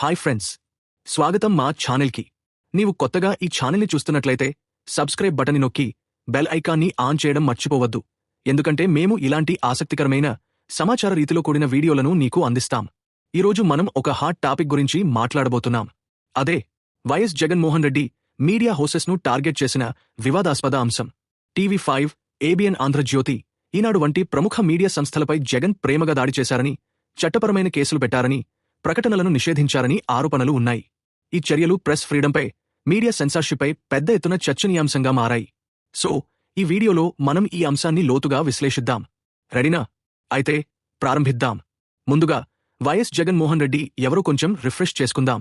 Hi friends. స్వాగతం మా ఛానల్కి. నీవు కొత్తగా ఈ ఛానల్ని చూస్తున్నట్లయితే సబ్స్క్రైబ్ బటన్ని నొక్కి బెల్ ఐకాన్ని ఆన్ చేయడం మర్చిపోవద్దు. ఎందుకంటే మేము ఇలాంటి ఆసక్తికరమైన సమాచార రీతిలో కూడిన వీడియోలను నీకు అందిస్తాం. ఈరోజు మనం ఒక హాట్ టాపిక్ గురించి మాట్లాడబోతున్నాం. అదే Y S Jaganmohan Reddy media హోసెస్ను target చేసిన వివాదాస్పద అంశం. TV five ABN Andhra Jyothy Eenadu వంటి ప్రముఖ మీడియా సంస్థలపై జగన్ ప్రేమగా దాడి చేశారని చట్టపరమైన కేసులు పెట్టారని ప్రకటనలను నిషేధించారని ఆరోపణలు ఉన్నాయి. ఈ చర్యలు ప్రెస్ ఫ్రీడంపై మీడియా సెన్సార్షిప్పై పెద్ద ఎత్తున చర్చనీయాంశంగా మారాయి. సో ఈ వీడియోలో మనం ఈ అంశాన్ని లోతుగా విశ్లేషిద్దాం. రెడీనా? అయితే ప్రారంభిద్దాం. ముందుగా వైఎస్ జగన్మోహన్ రెడ్డి ఎవరో కొంచెం రిఫ్రెష్ చేసుకుందాం.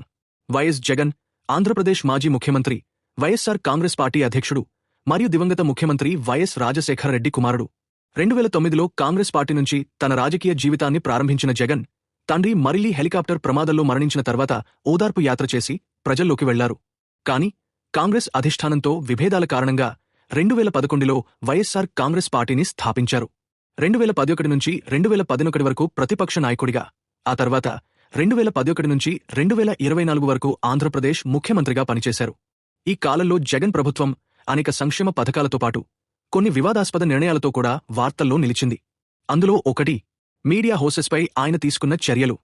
వైఎస్ జగన్ ఆంధ్రప్రదేశ్ మాజీ ముఖ్యమంత్రి వైఎస్సార్ కాంగ్రెస్ పార్టీ అధ్యక్షుడు మరియు దివంగత ముఖ్యమంత్రి వైఎస్ రాజశేఖర రెడ్డి కుమారుడు. రెండు వేల తొమ్మిదిలో కాంగ్రెస్ పార్టీ నుంచి తన రాజకీయ జీవితాన్ని ప్రారంభించిన జగన్ తండ్రి మరిలీ హెలికాప్టర్ ప్రమాదంలో మరణించిన తర్వాత ఓదార్పు యాత్ర చేసి ప్రజల్లోకి వెళ్ళారు. కాని కాంగ్రెస్ అధిష్టానంతో విభేదాల కారణంగా రెండు వేల పదకొండులో వైఎస్సార్ కాంగ్రెస్ పార్టీని స్థాపించారు. రెండు వేల పదిఒకటి నుంచి రెండు వేల పదినొకటి వరకు ప్రతిపక్ష నాయకుడిగా ఆ తర్వాత రెండు వేల పదిఒకటి నుంచి రెండు వేల ఇరవై నాలుగు వరకు ఆంధ్రప్రదేశ్ ముఖ్యమంత్రిగా పనిచేశారు. ఈ కాలంలో జగన్ ప్రభుత్వం అనేక సంక్షేమ పథకాలతో పాటు కొన్ని వివాదాస్పద నిర్ణయాలతో కూడా వార్తల్లో నిలిచింది. అందులో ఒకటి మీడియా హోసెస్పై ఆయన తీసుకున్న చర్యలు.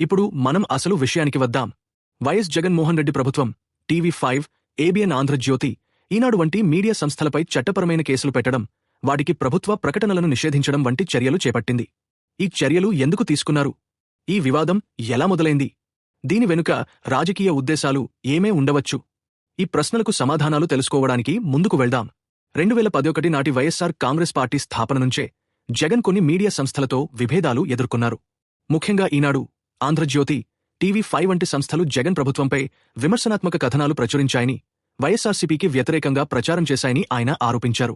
ఇప్పుడు మనం అసలు విషయానికి వద్దాం. వైఎస్ జగన్మోహన్ రెడ్డి ప్రభుత్వం TV five ABN Andhra Jyothy Eenadu వంటి మీడియా సంస్థలపై చట్టపరమైన కేసులు పెట్టడం వాటికి ప్రభుత్వ ప్రకటనలను నిషేధించడం వంటి చర్యలు చేపట్టింది. ఈ చర్యలు ఎందుకు తీసుకున్నారు? ఈ వివాదం ఎలా మొదలైంది? దీని వెనుక రాజకీయ ఉద్దేశాలు ఏమే ఉండవచ్చు? ఈ ప్రశ్నలకు సమాధానాలు తెలుసుకోవడానికి ముందుకు వెళ్దాం. రెండు వేల పదొకటి నాటి వైఎస్సార్ కాంగ్రెస్ పార్టీ స్థాపన నుంచే జగన్ కొన్ని మీడియా సంస్థలతో విభేదాలు ఎదుర్కొన్నారు. ముఖ్యంగా ఈనాడు ఆంధ్రజ్యోతి టీవీ ఫైవ్ వంటి సంస్థలు జగన్ ప్రభుత్వంపై విమర్శనాత్మక కథనాలు ప్రచురించాయని వైఎస్ఆర్సీపీకి వ్యతిరేకంగా ప్రచారం చేశాయని ఆయన ఆరోపించారు.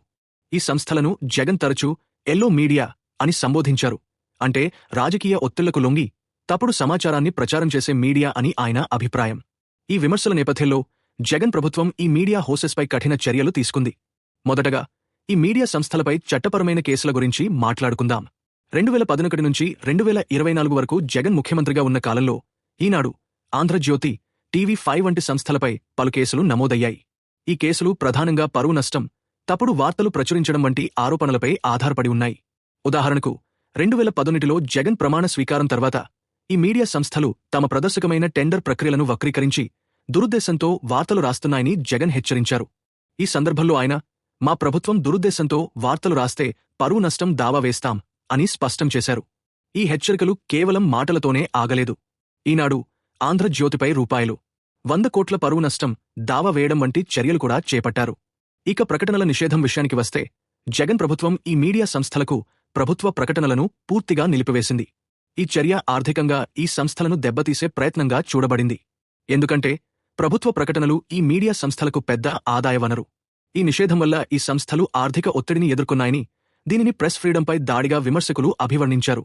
ఈ సంస్థలను జగన్ తరచూ ఎల్లో మీడియా అని సంబోధించారు. అంటే రాజకీయ ఒత్తిళ్ళకు లొంగి తప్పుడు సమాచారాన్ని ప్రచారం చేసే మీడియా అని ఆయన అభిప్రాయం. ఈ విమర్శల నేపథ్యంలో జగన్ ప్రభుత్వం ఈ మీడియా హోసెస్పై కఠిన చర్యలు తీసుకుంది. మొదటగా ఈ మీడియా సంస్థలపై చట్టపరమైన కేసుల గురించి మాట్లాడుకుందాం. రెండు వేల పదొకటి నుంచి రెండు వేల ఇరవై నాలుగు వరకు జగన్ ముఖ్యమంత్రిగా ఉన్న కాలంలో ఈనాడు ఆంధ్రజ్యోతి టీవీ ఫైవ్ వంటి సంస్థలపై పలు కేసులు నమోదయ్యాయి. ఈ కేసులు ప్రధానంగా పరువు నష్టం తప్పుడు వార్తలు ప్రచురించడం వంటి ఆరోపణలపై ఆధారపడి ఉన్నాయి. ఉదాహరణకు రెండు వేల పదొనిటిలో జగన్ ప్రమాణ స్వీకారం తర్వాత ఈ మీడియా సంస్థలు తమ ప్రదర్శకమైన టెండర్ ప్రక్రియలను వక్రీకరించి దురుద్దేశంతో వార్తలు రాస్తున్నాయని జగన్ హెచ్చరించారు. ఈ సందర్భంలో ఆయన మా ప్రభుత్వం దురుద్దేశంతో వార్తలు రాస్తే పరువు నష్టం దావా వేస్తాం అని స్పష్టం చేశారు. ఈ హెచ్చరికలు కేవలం మాటలతోనే ఆగలేదు. ఈనాడు ఆంధ్రజ్యోతిపై రూపాయలు వంద కోట్ల పరువు నష్టం దావా వేయడం వంటి చర్యలు కూడా చేపట్టారు. ఇక ప్రకటనల నిషేధం విషయానికి వస్తే జగన్ ప్రభుత్వం ఈ మీడియా సంస్థలకు ప్రభుత్వ ప్రకటనలను పూర్తిగా నిలిపివేసింది. ఈ చర్య ఆర్థికంగా ఈ సంస్థలను దెబ్బతీసే ప్రయత్నంగా చూడబడింది. ఎందుకంటే ప్రభుత్వ ప్రకటనలు ఈ మీడియా సంస్థలకు పెద్ద ఆదాయ వనరు ఈ నిషేధం వల్ల ఈ సంస్థలు ఆర్థిక ఒత్తిడిని ఎదుర్కొన్నాయని దీనిని ప్రెస్ ఫ్రీడంపై దాడిగా విమర్శకులు అభివర్ణించారు.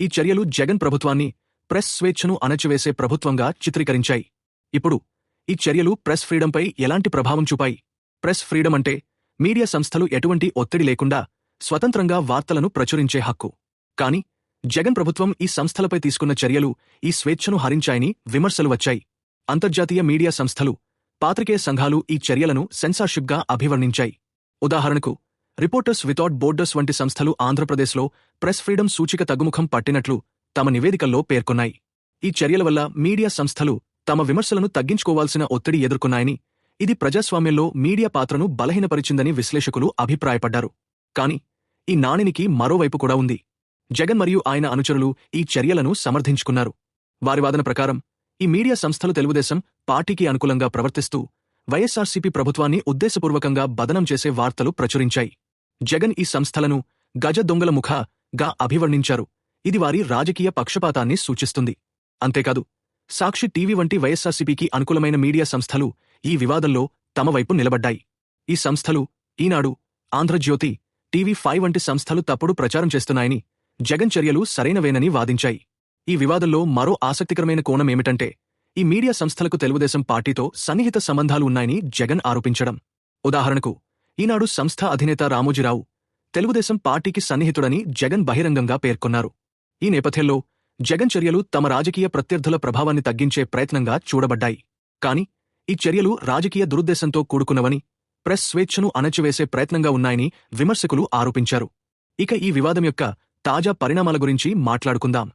ఈ చర్యలు జగన్ ప్రభుత్వాన్ని ప్రెస్ స్వేచ్ఛను అణచివేసే ప్రభుత్వంగా చిత్రీకరించాయి. ఇప్పుడు ఈ చర్యలు ప్రెస్ ఫ్రీడంపై ఎలాంటి ప్రభావం చూపాయి? ప్రెస్ ఫ్రీడమ్ అంటే మీడియా సంస్థలు ఎటువంటి ఒత్తిడి లేకుండా స్వతంత్రంగా వార్తలను ప్రచురించే హక్కు. కాని జగన్ ప్రభుత్వం ఈ సంస్థలపై తీసుకున్న చర్యలు ఈ స్వేచ్ఛను హరించాయని విమర్శలు వచ్చాయి. అంతర్జాతీయ మీడియా సంస్థలు పాత్రికేయ సంఘాలు ఈ చర్యలను సెన్సార్షిప్గా అభివర్ణించాయి. ఉదాహరణకు రిపోర్టర్స్ వితౌట్ బోర్డర్స్ వంటి సంస్థలు ఆంధ్రప్రదేశ్లో ప్రెస్ ఫ్రీడమ్ సూచిక తగ్గుముఖం పట్టినట్లు తమ నివేదికల్లో పేర్కొన్నాయి. ఈ చర్యల వల్ల మీడియా సంస్థలు తమ విమర్శలను తగ్గించుకోవాల్సిన ఒత్తిడి ఎదుర్కొన్నాయని ఇది ప్రజాస్వామ్యంలో మీడియా పాత్రను బలహీనపరిచిందని విశ్లేషకులు అభిప్రాయపడ్డారు. కాని ఈ నాణినికి మరోవైపు కూడా ఉంది. జగన్ మరియు ఆయన అనుచరులు ఈ చర్యలను సమర్థించుకున్నారు. వారి వాదన ప్రకారం ఈ మీడియా సంస్థలు తెలుగుదేశం పార్టీకి అనుకూలంగా ప్రవర్తిస్తూ వైఎస్సార్సీపీ ప్రభుత్వాన్ని ఉద్దేశపూర్వకంగా బదనం చేసే వార్తలు ప్రచురించాయి. జగన్ ఈ సంస్థలను గజ దొంగల ముఖ గా అభివర్ణించారు. ఇది వారి రాజకీయ పక్షపాతాన్ని సూచిస్తుంది. అంతేకాదు సాక్షి టీవీ వంటి వైఎస్సార్సీపీకి అనుకూలమైన మీడియా సంస్థలు ఈ వివాదంలో తమ వైపు నిలబడ్డాయి. ఈ సంస్థలు ఈనాడు ఆంధ్రజ్యోతి టీవీ ఫైవ్ వంటి సంస్థలు తప్పుడు ప్రచారం చేస్తున్నాయని జగన్ చర్యలు సరైనవేనని వాదించాయి. ఈ వివాదంలో మరో ఆసక్తికరమైన కోణం ఏమిటంటే ఈ మీడియా సంస్థలకు తెలుగుదేశం పార్టీతో సన్నిహిత సంబంధాలు ఉన్నాయని జగన్ ఆరోపించడం. ఉదాహరణకు ఈనాడు సంస్థ అధినేత రామోజీరావు తెలుగుదేశం పార్టీకి సన్నిహితుడని జగన్ బహిరంగంగా పేర్కొన్నారు. ఈ నేపథ్యంలో జగన్ చర్యలు తమ రాజకీయ ప్రత్యర్థుల ప్రభావాన్ని తగ్గించే ప్రయత్నంగా చూడబడ్డాయి. కాని ఈ చర్యలు రాజకీయ దురుద్దేశంతో కూడుకున్నవని ప్రెస్ స్వేచ్ఛను అణచివేసే ప్రయత్నంగా ఉన్నాయని విమర్శకులు ఆరోపించారు. ఇక ఈ వివాదం యొక్క తాజా పరిణామాల గురించి మాట్లాడుకుందాం.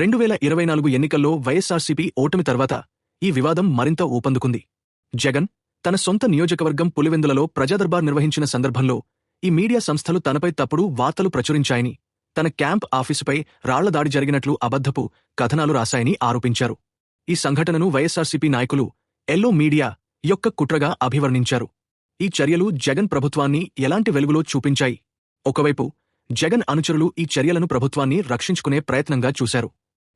రెండు వేల ఇరవై నాలుగు ఎన్నికల్లో వైఎస్సార్సీపీ ఓటమి తర్వాత ఈ వివాదం మరింత ఊపందుకుంది. జగన్ తన సొంత నియోజకవర్గం పులివెందులలో ప్రజాదర్బార్ నిర్వహించిన సందర్భంలో ఈ మీడియా సంస్థలు తనపై తప్పుడు వార్తలు ప్రచురించాయని తన క్యాంప్ ఆఫీసుపై రాళ్ళ దాడి జరిగినట్లు అబద్ధపు కథనాలు రాశాయని ఆరోపించారు. ఈ సంఘటనను వైఎస్సార్సీపీ నాయకులు ఎల్లో మీడియా యొక్క కుట్రగా అభివర్ణించారు. ఈ చర్యలు జగన్ ప్రభుత్వాన్ని ఎలాంటి వెలుగులో చూపించాయి? ఒకవైపు జగన్ అనుచరులు ఈ చర్యలను ప్రభుత్వాన్ని రక్షించుకునే ప్రయత్నంగా చూశారు.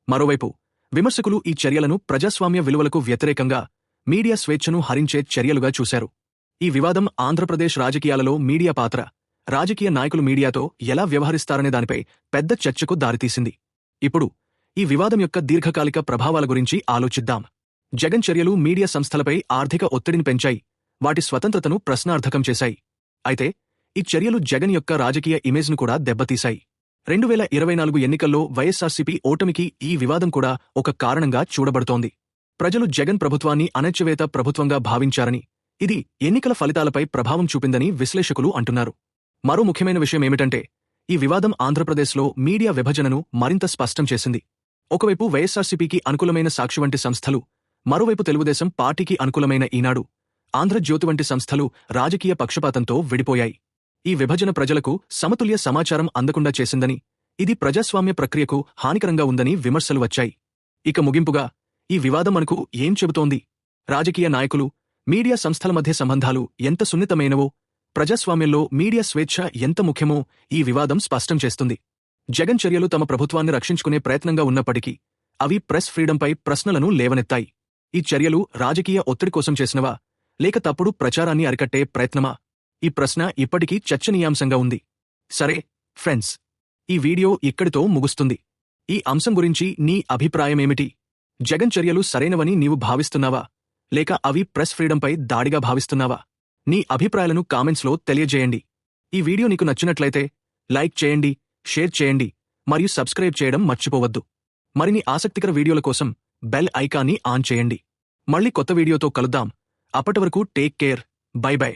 మరోవైపు విమర్శకులు ఈ చర్యలను ప్రజాస్వామ్య విలువలకు వ్యతిరేకంగా మీడియా స్వేచ్ఛను హరించే చర్యలుగా చూశారు. ఈ వివాదం ఆంధ్రప్రదేశ్ రాజకీయాలలో మీడియా పాత్ర రాజకీయ నాయకులు మీడియాతో ఎలా వ్యవహరిస్తారనే దానిపై పెద్ద చర్చకు దారితీసింది. ఇప్పుడు ఈ వివాదం యొక్క దీర్ఘకాలిక ప్రభావాల గురించి ఆలోచిద్దాం. జగన్ చర్యలు మీడియా సంస్థలపై ఆర్థిక ఒత్తిడిని పెంచాయి వాటి స్వతంత్రతను ప్రశ్నార్థకం చేశాయి. అయితే ఈ చర్యలు జగన్ యొక్క రాజకీయ ఇమేజ్ను కూడా దెబ్బతీశాయి. రెండు వేల ఇరవై నాలుగు ఎన్నికల్లో వైఎస్సార్సీపీ ఓటమికి ఈ వివాదం కూడా ఒక కారణంగా చూడబడుతోంది. ప్రజలు జగన్ ప్రభుత్వాన్ని అణచివేత ప్రభుత్వంగా భావించారని ఇది ఎన్నికల ఫలితాలపై ప్రభావం చూపిందని విశ్లేషకులు అంటున్నారు. మరో ముఖ్యమైన విషయం ఏమిటంటే ఈ వివాదం ఆంధ్రప్రదేశ్లో మీడియా విభజనను మరింత స్పష్టం చేసింది. ఒకవైపు వైఎస్సార్సీపీకి అనుకూలమైన సాక్షి వంటి సంస్థలు మరోవైపు తెలుగుదేశం పార్టీకి అనుకూలమైన ఈనాడు ఆంధ్రజ్యోతి వంటి సంస్థలు రాజకీయ పక్షపాతంతో విడిపోయాయి. ఈ విభజన ప్రజలకు సమతుల్య సమాచారం అందకుండా చేసిందని ఇది ప్రజాస్వామ్య ప్రక్రియకు హానికరంగా ఉందని విమర్శలు వచ్చాయి. ఇక ముగింపుగా ఈ వివాదం మనకు ఏం చెబుతోంది? రాజకీయ నాయకులు మీడియా సంస్థల మధ్య సంబంధాలు ఎంత సున్నితమైనవో ప్రజాస్వామ్యంలో మీడియా స్వేచ్ఛ ఎంత ముఖ్యమో ఈ వివాదం స్పష్టం చేస్తుంది. జగన్ చర్యలు తమ ప్రభుత్వాన్ని రక్షించుకునే ప్రయత్నంగా ఉన్నప్పటికీ అవి ప్రెస్ ఫ్రీడంపై ప్రశ్నలను లేవనెత్తాయి. ఈ చర్యలు రాజకీయ ఒత్తిడి కోసం చేసినవా లేక తప్పుడు ప్రచారాన్ని అరికట్టే ప్రయత్నమా? ఈ ప్రశ్న ఇప్పటికీ చర్చనీయాంశంగా ఉంది. సరే ఫ్రెండ్స్ ఈ వీడియో ఇక్కడితో ముగుస్తుంది. ఈ అంశం గురించి నీ అభిప్రాయమేమిటి? జగన్ చర్యలు సరైనవని నీవు భావిస్తున్నావా? లేక అవి ప్రెస్ ఫ్రీడంపై దాడిగా భావిస్తున్నావా? నీ అభిప్రాయాలను కామెంట్స్లో తెలియజేయండి. ఈ వీడియో నీకు నచ్చినట్లయితే లైక్ చేయండి షేర్ చేయండి మరియు సబ్స్క్రైబ్ చేయడం మర్చిపోవద్దు. మరిన్ని ఆసక్తికర వీడియోల కోసం బెల్ ఐకాన్ని ఆన్ చేయండి. మళ్ళీ కొత్త వీడియోతో కలుద్దాం. అప్పటివరకు టేక్ కేర్. By by.